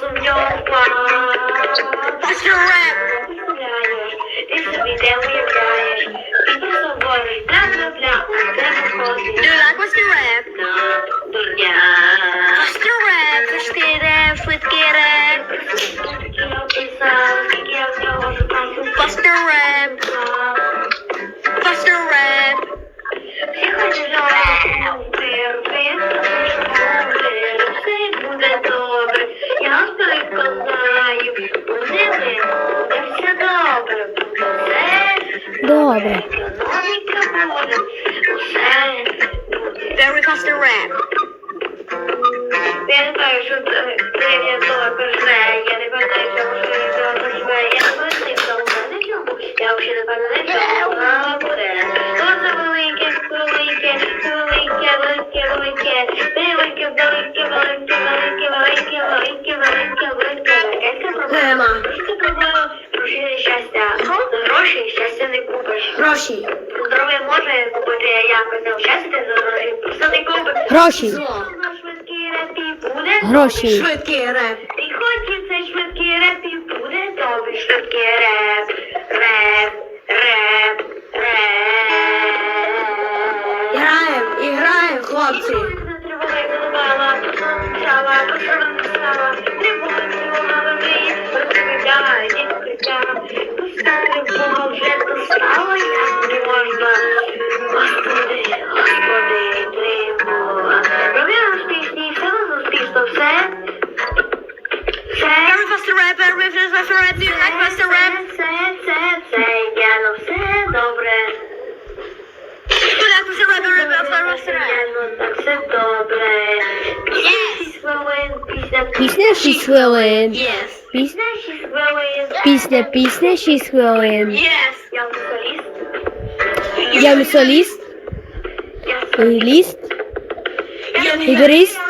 重要 ładnie. Very fast rap. To, Гроші. Здоров'я може купити, якось не за здоров'я. Писаний. Гроші. Швидкий реп і буде. Гроші. Швидкий реп. І хоч і цей швидкий реп і буде, добрий швидкий реп. Реп. Реп. Реп. Граємо, і граємо, хлопці. Тривога, голова, голова, голова, голова. Super Riffers was already like Master Rap. dobre. Tak się robi ryba, Master Rap. Tak się dobre. Yes! Pisne she's willing. Yes. Pisne she's willing. Pisne, pisne she's willing. Yes. Ja solist. Ja solist. List. List.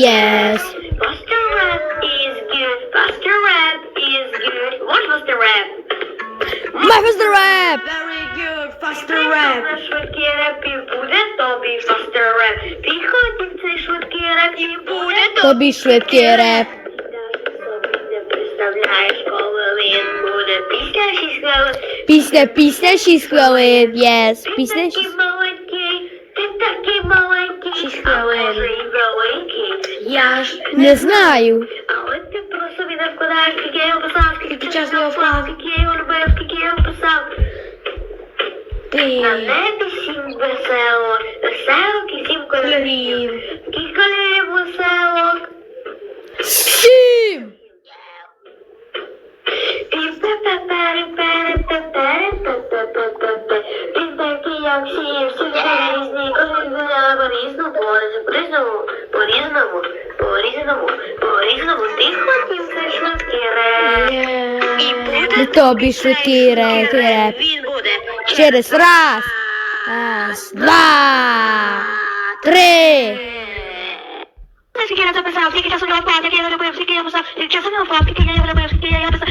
Yes. Buster rap is good. Buster rap is good. What was the rap? My faster rap. Very good. Faster Ти rap. на швидкий реп і буде тобі faster rap. Ти ходив цей швидкий реп і буде Тобі швидкий реп. Навіть собі не представляєш, коли він буде після шість хвилин. Пісня, пісня 6 хвилин. Yes. Ти Пісня такий 6 маленький, Я Не знаю. Але ти просто собі не вкладаєш, скільки я його писав, скільки час часу не вклав. скільки я його любив, скільки я його писав. На ти. небі сім весело, веселок і сім кольорів. Скільки кольорів веселок? різному, по різному, по різному, по різному, по різному. Ти хотів це швидкіре. І буде тобі швидкіре. Він буде через раз. Раз, два, три. Скільки я записав, скільки часу я впав, скільки я заробив, скільки я писав, скільки часу я впав, скільки я заробив, скільки я писав.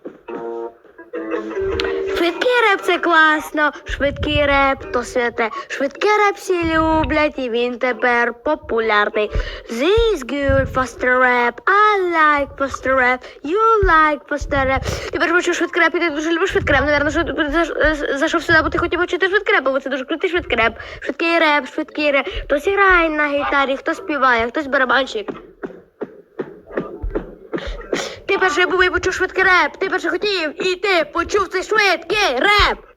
швидкий реп. Це класно, швидкий реп то святе. Швидкий реп всі люблять, і він тепер популярний. This good faster rap, I like faster rap, you like faster rap. Тепер почув швидкий реп, і ти дуже любиш швидкий реп. Наверно, що ти зайшов сюди, бо ти хотів почути швидкий реп, бо це дуже крутий швидкий реп. Швидкий реп, швидкий реп. Хтось грає на гітарі, хтось співає, хтось барабанщик. Ти перше був і почув швидкий реп, ти перше хотів, і ти почув цей швидкий реп.